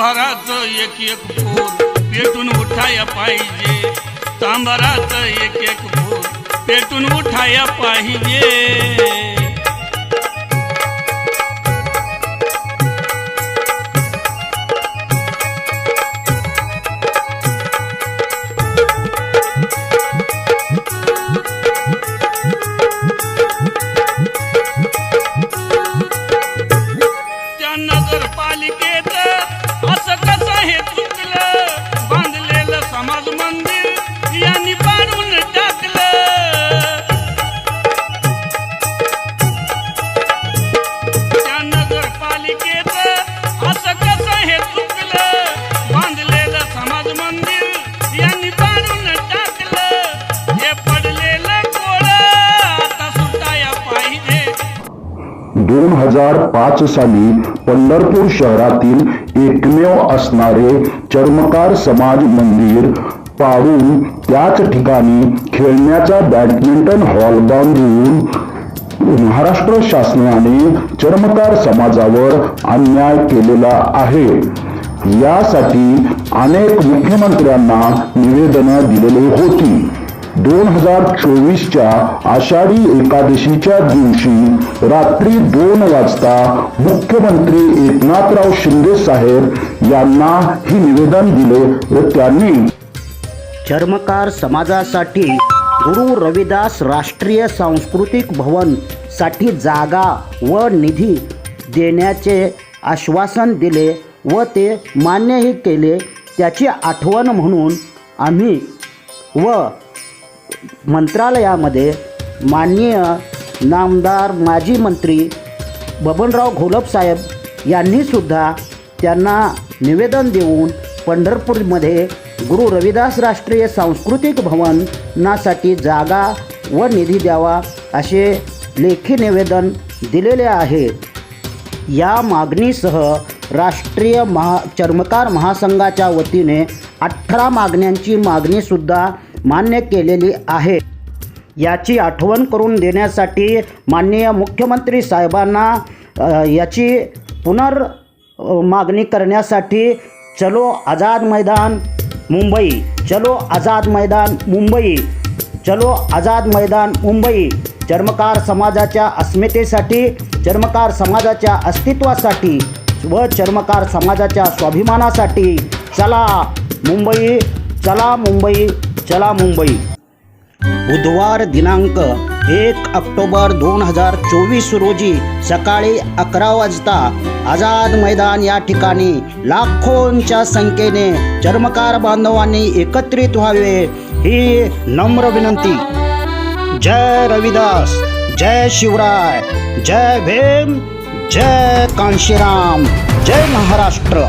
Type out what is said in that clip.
चांभाराचं एक एक फूल पेटून उठाया पाहिजे. चांभाराचं एक एक फूल पेटून उठाया पाहिजे. त्या असं कसं हे चुकलं? बांधलेलं समाज मंदिर यांनी पाडून टाकलं. हे पडलेलं आता सुटाया पाहिजे. दोन हजार पाच साली पंढरपूर शहरातील एकमेव असणारे चर्मकार समाज मंदिर पाडून त्याच ठिकाणी खेळण्याचा बॅडमिंटन हॉल बांधून महाराष्ट्र शासनाने चर्मकार समाजावर अन्याय केलेला आहे. यासाठी अनेक मुख्यमंत्र्यांना निवेदनं दिलेली होती. दोन हजार चोवीसच्या आषाढी एकादशीच्या दिवशी रात्री दोन वाजता मुख्यमंत्री एकनाथराव शिंदे साहेब यांना ही निवेदन दिले व त्यांनी चर्मकार समाजासाठी गुरु रविदास राष्ट्रीय सांस्कृतिक भवनसाठी जागा व निधी देण्याचे आश्वासन दिले व ते मान्यही केले. त्याची आठवण म्हणून आम्ही व मंत्रालयामध्ये माननीय नामदार माजी मंत्री बबनराव घोलप साहेब यांनीसुद्धा त्यांना निवेदन देऊन पंढरपूरमध्ये गुरु रविदास राष्ट्रीय सांस्कृतिक भवनासाठी जागा व निधी द्यावा असे लेखी निवेदन दिलेले आहे. या मागणीसह राष्ट्रीय महा चर्मकार महासंघाच्या वतीने अठरा मागण्यांची मागणीसुद्धा मान्य केलेली आहे. याची आठवण करून देण्यासाठी माननीय मुख्यमंत्री साहेबांना याची पुनर मागणी करण्यासाठी चलो आझाद मैदान मुंबई चलो आझाद मैदान मुंबई चलो आझाद मैदान मुंबई. चर्मकार समाजाच्या अस्मितेसाठी चर्मकार समाजाच्या अस्तित्वासाठी व चर्मकार समाजाच्या स्वाभिमानासाठी चला मुंबई चला मुंबई चला मुंबई. बुधवार दिनांक एक ऑक्टोबर दोन हजार चोवीस रोजी सकाळी अकरा वाजता आझाद मैदान या ठिकाणी लाखोंच्या संख्येने चर्मकार बांधवांनी एकत्रित व्हावे ही नम्र विनंती. जय रविदास जय शिवराय जय भीम जय कांशीराम जय महाराष्ट्र.